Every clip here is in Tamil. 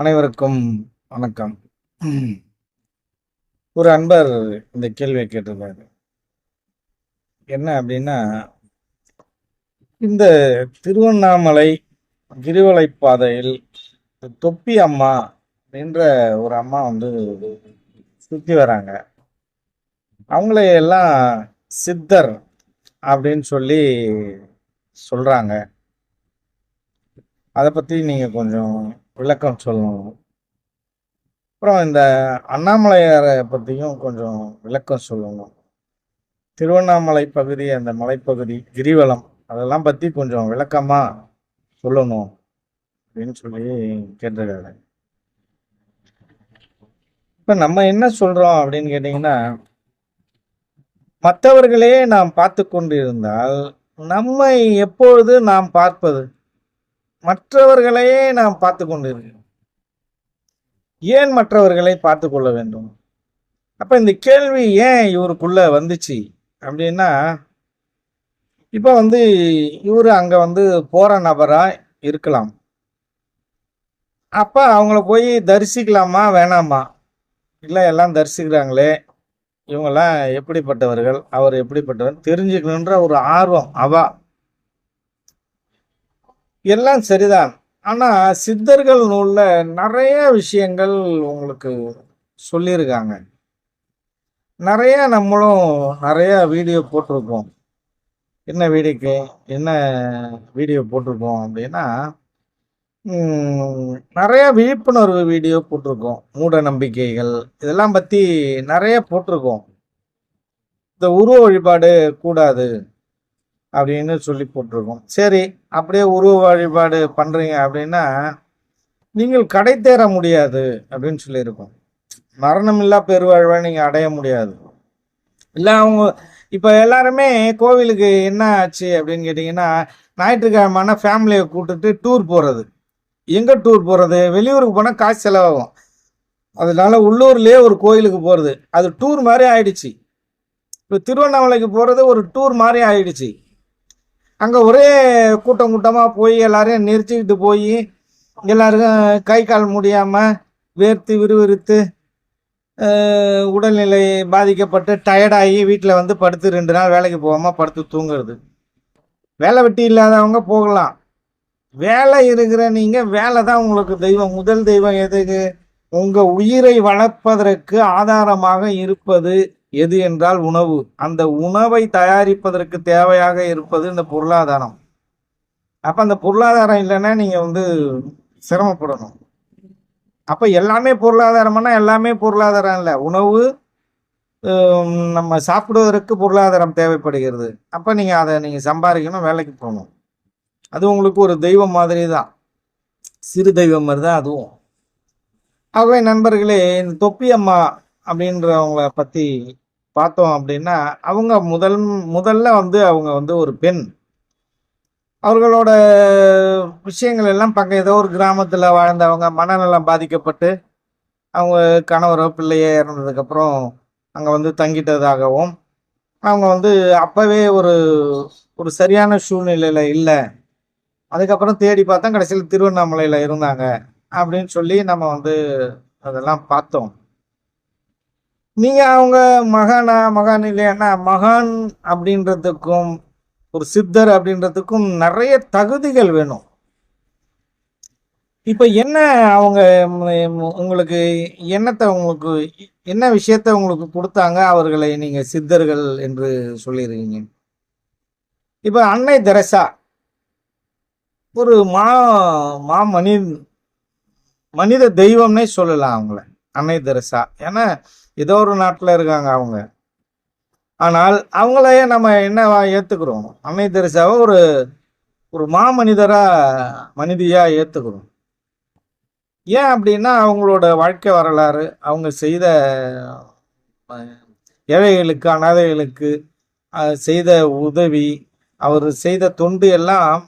அனைவருக்கும் வணக்கம். ஒரு அன்பர் இந்த கேள்வியை கேட்டிருந்தாரு என்ன அப்படின்னா இந்த திருவண்ணாமலை கிரிவலை பாதையில் தொப்பி அம்மா அப்படின்ற ஒரு அம்மா வந்து சுற்றி வராங்க. அவங்களையெல்லாம் எல்லாம் சித்தர் அப்படின்னு சொல்லி சொல்கிறாங்க அதை பற்றி நீங்கள் கொஞ்சம் விளக்கம் சொல்லணும். அப்புறம் இந்த அண்ணாமலையாரை பற்றியும் கொஞ்சம் விளக்கம் சொல்லணும். திருவண்ணாமலை பகுதி அந்த மலைப்பகுதி கிரிவலம் அதெல்லாம் பற்றி கொஞ்சம் விளக்கமாக சொல்லணும் அப்படின்னு சொல்லி கேட்டிருக்காரு. இப்போ நம்ம என்ன சொல்கிறோம் அப்படின்னு கேட்டிங்கன்னா மற்றவர்களே நாம் பார்த்து கொண்டு இருந்தால் நம்மை எப்பொழுது நாம் பார்ப்பது? மற்றவர்களையே நாம் பார்த்து கொண்டிருக்கிறோம். ஏன் மற்றவர்களை பார்த்து கொள்ள வேண்டும்? அப்போ இந்த கேள்வி ஏன் இவருக்குள்ள வந்துச்சு அப்படின்னா இப்போ வந்து இவர் அங்கே வந்து போகிற நபராக இருக்கலாம். அப்போ அவங்கள போய் தரிசிக்கலாமா வேணாமா? இல்லை எல்லாம் தரிசிக்கிறாங்களே இவங்கெல்லாம் எப்படிப்பட்டவர்கள் அவர் எப்படிப்பட்டவர் தெரிஞ்சுக்கணுன்ற ஒரு ஆர்வம் அவா எல்லாம் சரிதான். ஆனால் சித்தர்கள் நூலில் நிறைய விஷயங்கள் உங்களுக்கு சொல்லியிருக்காங்க. நிறையா நம்மளும் நிறையா வீடியோ போட்டிருக்கோம் என்ன வீடியோக்கு என்ன வீடியோ போட்டிருக்கோம் அப்படின்னா நிறையா நிறைய விழிப்புணர்வு வீடியோ போட்டிருக்கோம். மூட நம்பிக்கைகள் இதெல்லாம் பற்றி நிறைய போட்டிருக்கோம். இந்த உருவ வழிபாடு கூடாது. அப்படின்னு சொல்லி போட்டிருக்கோம். சரி அப்படியே உருவ வழிபாடு பண்ணுறீங்க அப்படின்னா நீங்கள் கடை தேர முடியாது அப்படின்னு சொல்லியிருக்கோம். மரணமில்லா பெருவாழ்வை நீங்கள் அடைய முடியாது. இல்லை அவங்க இப்போ எல்லாருமே கோவிலுக்கு என்ன ஆச்சு அப்படின்னு கேட்டிங்கன்னா ஞாயிற்றுக்கிழமான ஃபேமிலியை கூப்பிட்டுட்டு டூர் போகிறது எங்கே டூர் போகிறது வெளியூருக்கு போனால் காசு செலவாகும். அதனால உள்ளூர்லேயே ஒரு கோயிலுக்கு போகிறது அது டூர் மாதிரி ஆயிடுச்சு. இப்போ திருவண்ணாமலைக்கு போகிறது ஒரு டூர் மாதிரி ஆயிடுச்சு. அங்கே ஒரே கூட்டம் கூட்டமாக போய் எல்லாரையும் நெரிச்சிக்கிட்டு போய் எல்லாருக்கும் கை கால் முடியாமல் வேர்த்து விறுவிறுத்து உடல்நிலை பாதிக்கப்பட்டு டயர்டாகி வீட்டில் வந்து படுத்து ரெண்டு நாள் வேலைக்கு போகாமல் படுத்து தூங்குறது. வேலை வெட்டி இல்லாதவங்க போகலாம். வேலை இருக்கிற நீங்கள் வேலை தான் உங்களுக்கு தெய்வம். முதல் தெய்வம் எதுக்கு? உங்கள் உயிரை வளர்ப்பதற்கு ஆதாரமாக இருப்பது எது என்றால் உணவு. அந்த உணவை தயாரிப்பதற்கு தேவையாக இருப்பது இந்த பொருளாதாரம். அப்போ அந்த பொருளாதாரம் இல்லைன்னா நீங்கள் வந்து சிரமப்படணும். அப்போ எல்லாமே பொருளாதாரம்னா எல்லாமே பொருளாதாரம் இல்லை. உணவு நம்ம சாப்பிடுவதற்கு பொருளாதாரம் தேவைப்படுகிறது. அப்போ நீங்கள் அதை நீங்கள் சம்பாதிக்கணும் வேலைக்கு போகணும். அது உங்களுக்கு ஒரு தெய்வம் மாதிரி தான் சிறு தெய்வம் மாதிரி தான் அதுவும். ஆகவே நண்பர்களே இந்த தொப்பி அம்மா அப்படின்றவங்கள பற்றி பார்த்தோம் அப்படின்னா அவங்க முதல் முதல்ல வந்து அவங்க வந்து ஒரு பெண். அவர்களோட விஷயங்கள் எல்லாம் பக்கம் ஏதோ ஒரு கிராமத்தில் வாழ்ந்தவங்க மனநலம் பாதிக்கப்பட்டு அவங்க கணவரோ பிள்ளையோ இறந்ததுக்கப்புறம் அங்கே வந்து தங்கிட்டதாகவும் அவங்க வந்து அப்போவே ஒரு ஒரு சரியான சூழ்நிலையில் இல்லை. அதுக்கப்புறம் தேடி பார்த்தா கடைசியில் திருவண்ணாமலையில் இருந்தாங்க. அப்படின்னு சொல்லி நம்ம வந்து அதெல்லாம் பார்த்தோம். நீங்கள் அவங்க மகானா மகான் இல்லையானா மகான் அப்படின்றதுக்கும் ஒரு சித்தர் அப்படின்றதுக்கும் நிறைய தகுதிகள் வேணும். இப்போ என்ன அவங்க உங்களுக்கு என்னத்தை உங்களுக்கு என்ன விஷயத்தை உங்களுக்கு கொடுத்தாங்க அவர்களை நீங்கள் சித்தர்கள் என்று சொல்லியிருக்கீங்க? இப்போ அன்னை தெரசா ஒரு மா மா மனி மனித தெய்வம்னே சொல்லலாம் அவங்கள அன்னை தெரசா. ஏன்னா ஏதோ ஒரு நாட்டில் இருக்காங்க அவங்க. ஆனால் அவங்களையே நம்ம என்னவா ஏற்றுக்கிறோம் அன்னை தெரசாவை ஒரு ஒரு மாமனிதராக மனிதியாக ஏற்றுக்கிறோம் ஏன் அப்படின்னா அவங்களோட வாழ்க்கை வரலாறு அவங்க செய்த ஏழைகளுக்கு அனாதைகளுக்கு செய்த உதவி அவர் செய்த தொண்டு எல்லாம்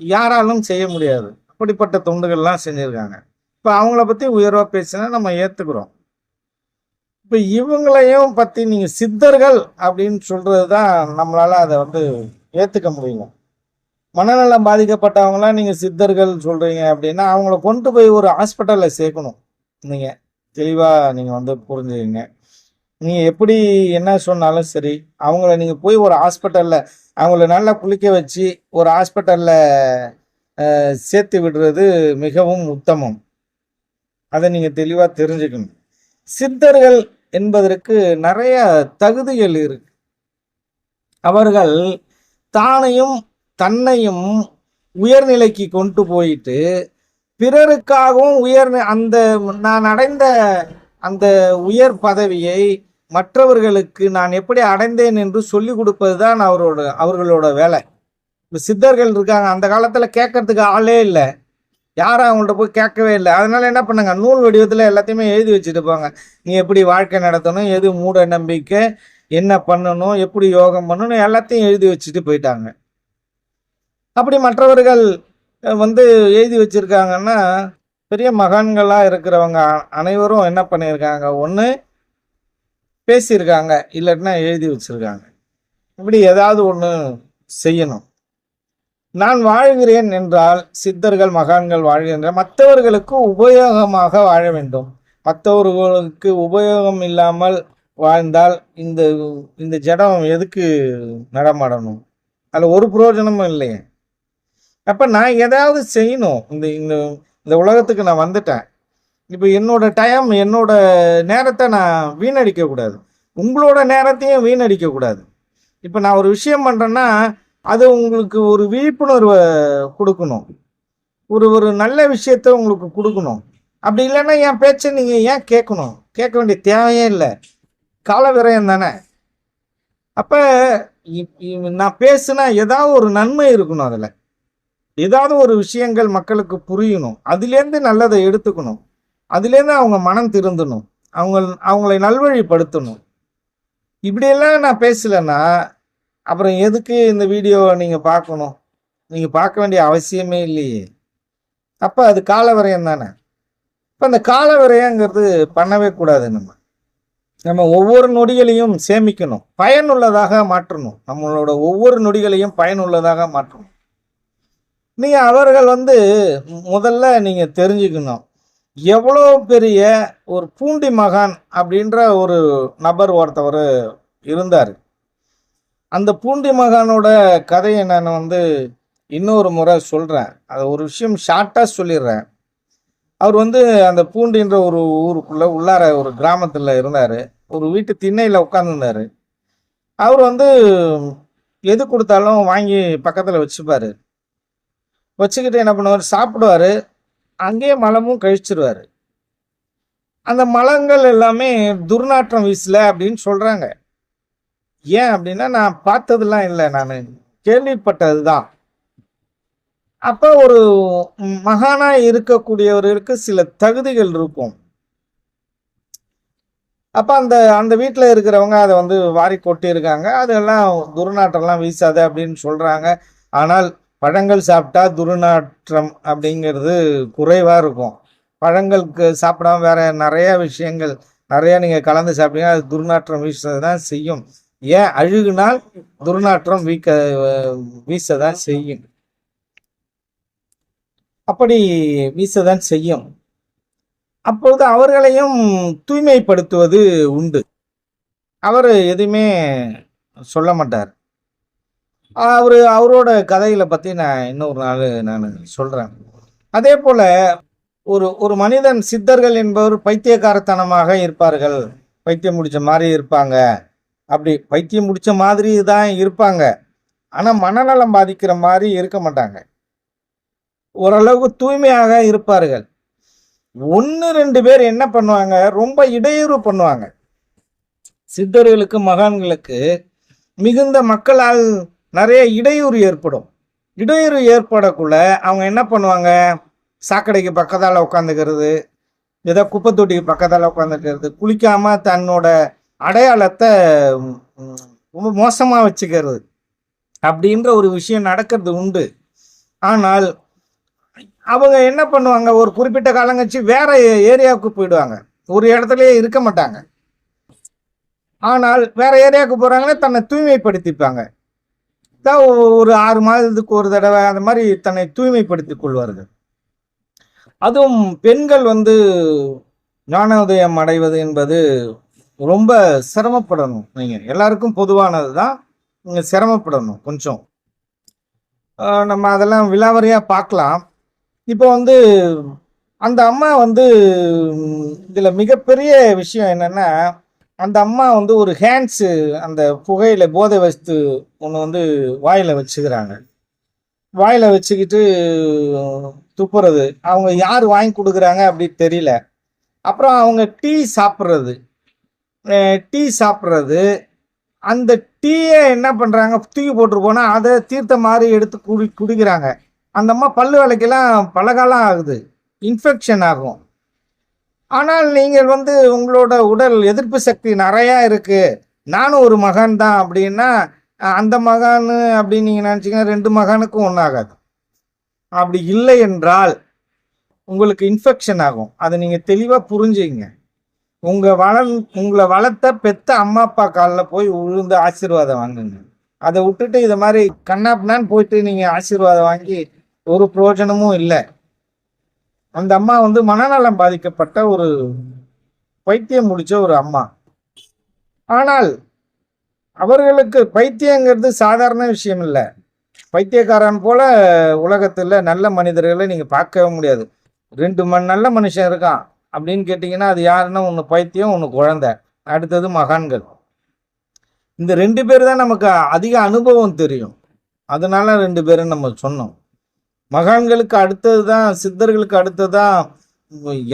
யாராலும் செய்ய முடியாது. அப்படிப்பட்ட தொண்டுகள்லாம் செஞ்சுருக்காங்க. இப்போ அவங்கள பற்றி உயர்வாக பேசினா நம்ம ஏற்றுக்கிறோம் இப்போ இவங்களையும் பற்றி நீங்கள் சித்தர்கள் அப்படின்னு சொல்கிறது தான் நம்மளால் அதை வந்து ஏற்றுக்க முடியுங்க. மனநலம் பாதிக்கப்பட்டவங்களாம் நீங்கள் சித்தர்கள் சொல்கிறீங்க அப்படின்னா அவங்கள கொண்டு போய் ஒரு ஹாஸ்பிட்டலில் சேர்க்கணும். நீங்கள் தெளிவாக நீங்கள் வந்து புரிஞ்சுக்கங்க. நீங்கள் எப்படி என்ன சொன்னாலும் சரி அவங்கள நீங்கள் போய் ஒரு ஹாஸ்பிட்டலில் அவங்கள நல்லா குளிக்க வச்சு ஒரு ஹாஸ்பிட்டலில் சேர்த்து விடுறது மிகவும் உத்தமம். அதை நீங்கள் தெளிவாக தெரிஞ்சுக்கணும். சித்தர்கள் என்பதற்கு நிறைய தகுதிகள் இருக்கு. அவர்கள் தானையும் தன்னையும் உயர்நிலைக்கு கொண்டு போயிட்டு பிறருக்காகவும் உயர் அந்த நான் அடைந்த அந்த உயர் பதவியை மற்றவர்களுக்கு நான் எப்படி அடைந்தேன் என்று சொல்லி கொடுப்பது தான் அவரோட அவர்களோட வேலை. இப்போ சித்தர்கள் இருக்காங்க அந்த காலத்தில் கேட்கறதுக்கு ஆளே இல்லை. யாரும் அவங்கள்ட்ட போய் கேட்கவே இல்லை. அதனால என்ன பண்ணாங்க? நூல் வடிவத்தில் எல்லாத்தையுமே எழுதி வச்சுட்டு போங்க. நீ எப்படி வாழ்க்கை நடத்தணும் எது மூட நம்பிக்கை என்ன பண்ணணும் எப்படி யோகம் பண்ணணும் எல்லாத்தையும் எழுதி வச்சுட்டு போயிட்டாங்க. அப்படி மற்றவர்கள் வந்து எழுதி வச்சிருக்காங்கன்னா பெரிய மகான்களாக இருக்கிறவங்க அனைவரும் என்ன பண்ணியிருக்காங்க? ஒன்று பேசியிருக்காங்க. இல்லைன்னா எழுதி வச்சுருக்காங்க. இப்படி ஏதாவது ஒன்று செய்யணும். நான் வாழ்கிறேன் என்றால் சித்தர்கள் மகான்கள் வாழ்கின்ற மற்றவர்களுக்கு உபயோகமாக வாழ வேண்டும். மற்றவர்களுக்கு உபயோகம் இல்லாமல் வாழ்ந்தால் இந்த இந்த ஜடம் எதுக்கு நடமாடணும்? அதில் ஒரு பிரயோஜனமும் இல்லையே. அப்போ நான் ஏதாவது செய்யணும். இந்த இந்த இந்த உலகத்துக்கு நான் வந்துட்டேன். இப்போ என்னோட டைம் என்னோட நேரத்தை நான் வீணடிக்கக்கூடாது. உங்களோட நேரத்தையும் வீணடிக்கக்கூடாது. இப்போ நான் ஒரு விஷயம் பண்ணுறேன்னா அது உங்களுக்கு ஒரு விழிப்புணர்வை கொடுக்கணும். ஒரு ஒரு நல்ல விஷயத்த உங்களுக்கு கொடுக்கணும். அப்படி இல்லைன்னா என் பேச்சை நீங்கள் ஏன் கேட்கணும்? கேட்க வேண்டிய தேவையே இல்லை. கால விரயம் தானே. அப்போ நான் பேசுனா ஏதாவது ஒரு நன்மை இருக்கணும் அதில். ஏதாவது ஒரு விஷயங்கள் மக்களுக்கு புரியணும். அதுலேருந்து நல்லதை எடுத்துக்கணும். அதுலேருந்து அவங்க மனம் திருந்தணும். அவங்க அவங்களை நல்வழிப்படுத்தணும். இப்படியெல்லாம் நான் பேசலைன்னா அப்புறம் எதுக்கு இந்த வீடியோவை நீங்கள் பார்க்கணும்? நீங்கள் பார்க்க வேண்டிய அவசியமே இல்லையே. அப்போ அது காலவரையம் தானே. இப்போ அந்த காலவரையங்கிறது பண்ணவே கூடாது நம்ம. நம்ம ஒவ்வொரு நொடிகளையும் சேமிக்கணும். பயனுள்ளதாக மாற்றணும். நம்மளோட ஒவ்வொரு நொடிகளையும் பயனுள்ளதாக மாற்றணும். நீங்கள் அவர்கள் வந்து முதல்ல நீங்கள் தெரிஞ்சுக்கணும். எவ்வளோ பெரிய ஒரு பூண்டி மகான் அப்படின்ற ஒரு நபர் ஒருத்தவர் இருந்தார். அந்த பூண்டி மகானோட கதையை நான் வந்து இன்னொரு முறை சொல்கிறேன் அது ஒரு விஷயம் ஷார்ட்டாக சொல்லிடுறேன். அவர் வந்து அந்த பூண்டின்ற ஒரு ஊருக்குள்ளே உள்ளார ஒரு கிராமத்தில் இருந்தார். ஒரு வீட்டு திண்ணையில் உட்காந்துருந்தார் அவர் வந்து எது கொடுத்தாலும் வாங்கி பக்கத்தில் வச்சுப்பார். வச்சுக்கிட்டு என்ன பண்ணுவார்? சாப்பிடுவார். அங்கேயே மலமும் கழிச்சிருவார். அந்த மலங்கள் எல்லாமே துர்நாற்றம் வீசல அப்படின்னு சொல்கிறாங்க ஏன் அப்படின்னா நான் பார்த்ததெல்லாம் இல்லை நான். கேள்விப்பட்டது தான் அப்போ ஒரு மகானா இருக்கக்கூடியவர்களுக்கு சில தகுதிகள் இருக்கும். அப்போ அந்த அந்த வீட்டில் இருக்கிறவங்க அதை வந்து வாரி கொட்டியிருக்காங்க. அதெல்லாம் துர்நாற்றம்லாம் வீசாது அப்படின்னு சொல்கிறாங்க ஆனால் பழங்கள் சாப்பிட்டா துர்நாற்றம் அப்படிங்கிறது குறைவாக இருக்கும். பழங்களுக்கு சாப்பிடாம வேறு நிறையா விஷயங்கள் நிறையா நீங்கள் கலந்து சாப்பிட்டீங்கன்னா அது துர்நாற்றம் வீசுறது தான் செய்யும். ஏன் அழுகுனால் துர்நாற்றம் வீக்க வீச தான் செய்யும். அப்படி வீசதான் செய்யும். அப்பொழுது அவர்களையும் தூய்மைப்படுத்துவது உண்டு. அவர் எதுவுமே சொல்ல மாட்டார். அவர் அவரோட கதைகளை பற்றி நான் இன்னொரு நாள் நான் சொல்கிறேன் அதே போல் ஒரு ஒரு மனிதன் சித்தர்கள் என்பவர் பைத்தியக்காரத்தனமாக இருப்பார்கள். பைத்தியம் முடிச்ச மாதிரி இருப்பாங்க. அப்படி பைத்தியம் முடிச்ச மாதிரி தான் இருப்பாங்க. ஆனால் மனநலம் பாதிக்கிற மாதிரி இருக்க மாட்டாங்க. ஓரளவுக்கு தூய்மையாக இருப்பார்கள். ஒன்று ரெண்டு பேர் என்ன பண்ணுவாங்க? ரொம்ப இடையூறு பண்ணுவாங்க. சித்தர்களுக்கு மகான்களுக்கு மிகுந்த மக்களால் நிறைய இடையூறு ஏற்படும். இடையூறு ஏற்படக்குள்ள அவங்க என்ன பண்ணுவாங்க? சாக்கடைக்கு பக்கத்தால் உட்காந்துக்கிறது ஏதோ குப்பை தொட்டிக்கு பக்கத்தால் உட்காந்துக்கிறது குளிக்காமல் தன்னோட அடையாளத்தை ரொம்ப மோசமாக வச்சுக்கிறது அப்படின்ற ஒரு விஷயம் நடக்கிறது உண்டு. ஆனால் அவங்க என்ன பண்ணுவாங்க? ஒரு குறிப்பிட்ட காலம் கழிச்சு வேற ஏரியாவுக்கு போயிடுவாங்க. ஒரு இடத்துலயே இருக்க மாட்டாங்க. ஆனால் வேற ஏரியாவுக்கு போறாங்கன்னா தன்னை தூய்மைப்படுத்திப்பாங்க. தான் ஒரு ஆறு மாதத்துக்கு ஒரு தடவை அந்த மாதிரி தன்னை தூய்மைப்படுத்திக் கொள்வார்கள். அதுவும் பெண்கள் வந்து ஞானோதயம் அடைவது என்பது ரொம்ப சிரமப்படணும் நீங்கள் எல்லாருக்கும் பொதுவானது தான் நீங்கள் சிரமப்படணும் கொஞ்சம். நம்ம அதெல்லாம் விலாவரியாக பார்க்கலாம். இப்போ வந்து அந்த அம்மா வந்து இதில் மிகப்பெரிய விஷயம் என்னென்னா அந்த அம்மா வந்து ஒரு ஹேண்ட்ஸு அந்த புகையில் போதை வஸ்து ஒன்று வந்து வாயில் வச்சுக்கிறாங்க. வாயில் வச்சுக்கிட்டு துப்புறது. அவங்க யார் வாங்கி கொடுக்குறாங்க அப்படி தெரியல. அப்புறம் அவங்க டீ சாப்பிட்றது. டீ சாப்பிட்றது. அந்த டீயை என்ன பண்ணுறாங்க தூக்கி போட்டு போனால் அதை தீர்த்த மாதிரி எடுத்து குடி குடிக்கிறாங்க. அந்த அம்மா பல்லு விளக்கெல்லாம் பலகாலம் ஆகுது. இன்ஃபெக்ஷன் ஆகும். ஆனால் நீங்கள் வந்து உங்களோட உடல் எதிர்ப்பு சக்தி நிறையா இருக்குது நானும் ஒரு மகன் தான் அப்படின்னா அந்த மகான் அப்படின்னு நீங்கள் நினச்சிங்கன்னா ரெண்டு மகானுக்கும் ஒன்றாகாது அப்படி இல்லை என்றால் உங்களுக்கு இன்ஃபெக்ஷன் ஆகும். அதை நீங்கள் தெளிவாக புரிஞ்சுங்க உங்கள் வளர் உங்களை வளர்த்த பெத்த அம்மா அப்பா காலில் போய் விழுந்து ஆசீர்வாதம் வாங்குங்க. அதை விட்டுட்டு இதை மாதிரி கண்ணாப்னான்னு போயிட்டு நீங்கள் ஆசீர்வாதம் வாங்கி ஒரு பிரயோஜனமும் இல்லை. அந்த அம்மா வந்து மனநலம் பாதிக்கப்பட்ட ஒரு பைத்தியம் முடிச்ச ஒரு அம்மா. ஆனால் அவர்களுக்கு பைத்தியங்கிறது சாதாரண விஷயம் இல்லை. பைத்தியக்காரன் போல உலகத்தில் நல்ல மனிதர்களை நீங்கள் பார்க்கவே முடியாது. ரெண்டு மண் நல்ல மனுஷன் இருக்கான். அப்படின்னு கேட்டிங்கன்னா அது யாருன்னா ஒன்று பைத்தியம் ஒன்று குழந்தை. அடுத்தது மகான்கள். இந்த ரெண்டு பேர் தான் நமக்கு அதிக அனுபவம் தெரியும். அதனால ரெண்டு பேரும் நம்ம சொன்னோம். மகான்களுக்கு அடுத்தது தான் சித்தர்களுக்கு அடுத்தது தான்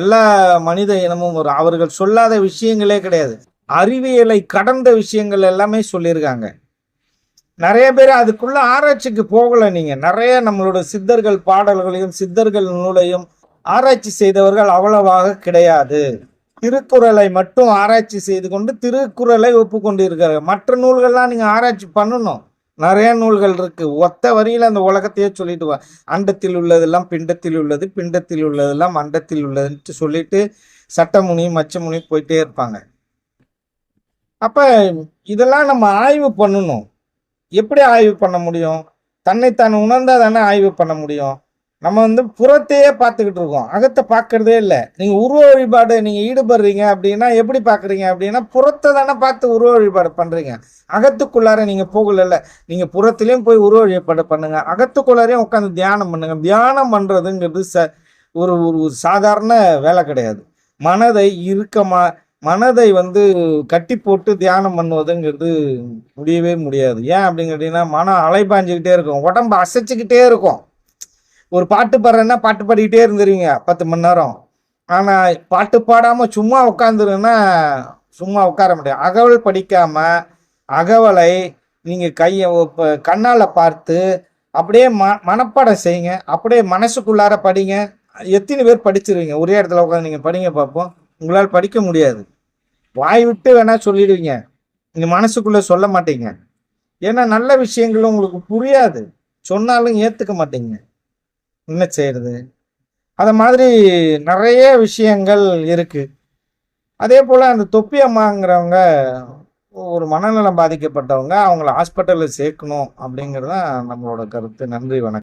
எல்லா மனித இனமும் ஒரு அவர்கள் சொல்லாத விஷயங்களே கிடையாது. அறிவியலை கடந்த விஷயங்கள் எல்லாமே சொல்லியிருக்காங்க. நிறைய பேர் அதுக்குள்ள ஆராய்ச்சிக்கு போகலை நீங்கள் நிறைய நம்மளோட சித்தர்கள் பாடல்களையும் சித்தர்கள் நூலையும் ஆராய்ச்சி செய்தவர்கள் அவ்வளவாக கிடையாது. திருக்குறளை மட்டும் ஆராய்ச்சி செய்து கொண்டு திருக்குறளை ஒப்புக்கொண்டிருக்கிறார் மற்ற நூல்கள்லாம் நீங்கள் ஆராய்ச்சி பண்ணணும். நிறைய நூல்கள் இருக்கு. ஒத்த வரியில அந்த உலகத்தையே சொல்லிட்டு வா அண்டத்தில் உள்ளதெல்லாம் பிண்டத்தில் உள்ளது பிண்டத்தில் உள்ளதெல்லாம் அண்டத்தில் உள்ளதுன்ட்டு சொல்லிட்டு சட்டமுனி மச்சமுனி போயிட்டே இருப்பாங்க. அப்ப இதெல்லாம் நம்ம ஆய்வு பண்ணணும். எப்படி ஆய்வு பண்ண முடியும்? தன்னைத்தான் உணர்ந்தால் தானே ஆய்வு பண்ண முடியும்? நம்ம வந்து புறத்தையே பார்த்துக்கிட்டு இருக்கோம். அகத்தை பார்க்கறதே இல்லை. நீங்கள் உருவ வழிபாடு நீங்கள் ஈடுபடுறீங்க அப்படின்னா எப்படி பார்க்குறீங்க அப்படின்னா புறத்தை தானே பார்த்து உருவ வழிபாடு பண்ணுறீங்க அகத்துக்குள்ளார நீங்கள் போகல நீங்கள் புறத்துலேயும் போய் உருவ வழிபாடு பண்ணுங்கள் அகத்துக்குள்ளாரையும் உட்காந்து தியானம் பண்ணுங்கள் தியானம் பண்ணுறதுங்கிறது ச ஒரு ஒரு ஒரு சாதாரண வேலை கிடையாது. மனதை இறுக்கமாக மனதை வந்து கட்டி போட்டு தியானம் பண்ணுவதுங்கிறது முடியவே முடியாது. ஏன் அப்படின்னு கேட்டிங்கன்னா மனம் அலைபாஞ்சிக்கிட்டே இருக்கும். உடம்பு அசைச்சிக்கிட்டே இருக்கும். ஒரு பாட்டு பாடுறேன்னா பாட்டு பாடிக்கிட்டே இருந்துருவீங்க பத்து மணி நேரம். ஆனால் பாட்டு பாடாமல் சும்மா உட்காந்துருன்னா சும்மா உட்கார முடியாது. அகவல் படிக்காமல் அகவலை நீங்கள் கையை இப்போ கண்ணால் பார்த்து அப்படியே ம மனப்பாடம் செய்யுங்க. அப்படியே மனசுக்குள்ளார படிங்க. எத்தனை பேர் படிச்சிருவீங்க? ஒரே இடத்துல உட்காந்து நீங்கள் படிங்க பார்ப்போம் உங்களால் படிக்க முடியாது. வாய் விட்டு வேணால் சொல்லிடுவீங்க. நீங்கள் மனசுக்குள்ளே சொல்ல மாட்டீங்க. ஏன்னா நல்ல விஷயங்களும் உங்களுக்கு புரியாது. சொன்னாலும் ஏற்றுக்க மாட்டீங்க. என்ன செய்யறது அது மாதிரி நிறைய விஷயங்கள் இருக்குது அதே போல் அந்த தொப்பி அம்மாங்கிறவங்க ஒரு மனநலம் பாதிக்கப்பட்டவங்க அவங்கள ஹாஸ்பிட்டலில் சேர்க்கணும் அப்படிங்கிறது தான் நம்மளோட கருத்து. நன்றி வணக்கம்.